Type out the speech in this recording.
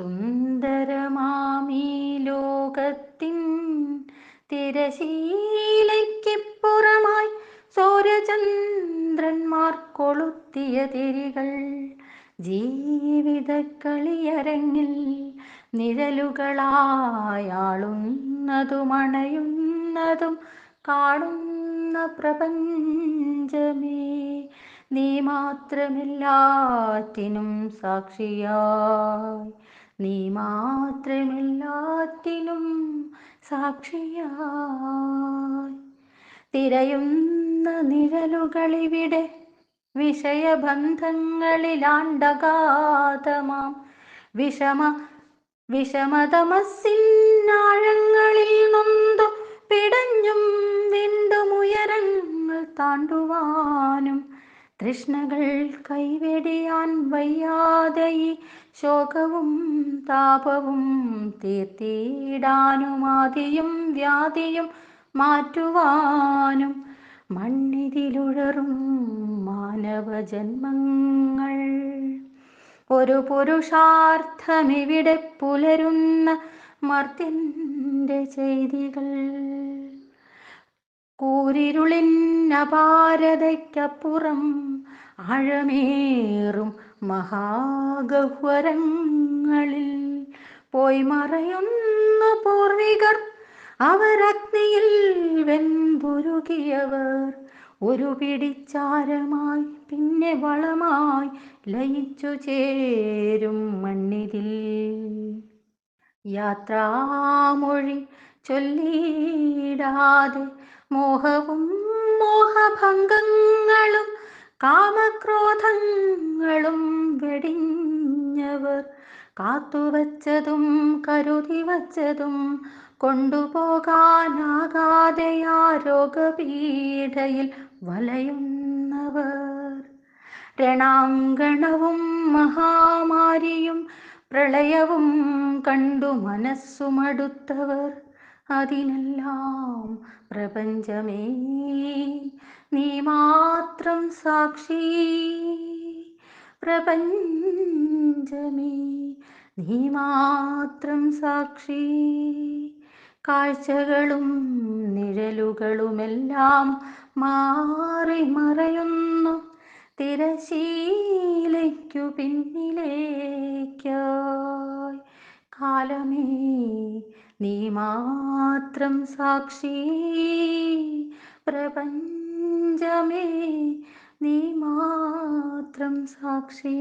സുന്ദരമാമീ ലോകത്തിൻ തിരശീലയ്ക്കിപ്പുറമായി സൂര്യചന്ദ്രന്മാർ കൊളുത്തിയ തിരികൾ ജീവിതക്കളിയരങ്ങിൽ നിഴലുകളായാളുന്നതും അണയുന്നതും കാണുന്ന പ്രപഞ്ചമേ നീ മാത്രമെല്ലാറ്റിനും സാക്ഷിയായി. നീ മാത്രമെല്ലാത്തിനും സാക്ഷിയായി. തിരയുന്ന നിഴലുകളിവിടെ വിഷയബന്ധങ്ങളിലാണ്ടകാതമാം. വിഷമ വിഷമതമസിന്നാഴങ്ങളിൽ നൊന്തു പിടഞ്ഞും വീണ്ടും ഉയരങ്ങൾ താണ്ടുവാനും തൃഷ്ണകൾ കൈവെടിയാൻ വയ്യാതെ ശോകവും താപവും തീർത്തിടാനും ആദിയും വ്യാധിയും മാറ്റുവാനും മണ്ണിതിലുഴറും മാനവജന്മങ്ങൾ. ഒരു പുരുഷാർത്ഥമിവിടെ പുലരുന്ന മർത്തിന്റെ ചെയ്തികൾ. കൂരിരുളിന്നപാരതയ്ക്കപ്പുറം ആഴമേറും മഹാഗഹ്വരങ്ങളിൽ. പോയി മറയുന്ന പൂർവികർ അവരഗ്നിയിൽ വെൻപുരുകിയവർ ഒരു പിടിച്ചാരമായി പിന്നെ വളമായി ലയിച്ചു ചേരും മണ്ണിതിൽ. യാത്രാമൊഴി ചൊല്ലിടാതെ മോഹവും മോഹഭംഗങ്ങളും കാമക്രോധങ്ങളും വെടിഞ്ഞവർ കാത്തുവച്ചതും കരുതി വച്ചതും കൊണ്ടുപോകാനാകാതെ ആ രോഗപീഠയിൽ വലയുന്നവർ. രണാങ്കണവും മഹാമാരിയും പ്രളയവും കണ്ടു മനസ്സുമടുത്തവർ. അതിനെല്ലാം പ്രപഞ്ചമേ. നീ മാത്രം സാക്ഷി പ്രപഞ്ചമേ. നീ മാത്രം സാക്ഷി. കാഴ്ചകളും നിഴലുകളുമെല്ലാം മാറി മറയുന്നു. തിരശീലയ്ക്കു പിന്നിലേക്കായി. കാലമേ നീ മാത്രം സാക്ഷി. പ്രപഞ്ചമേ നീ മാത്രം സാക്ഷി.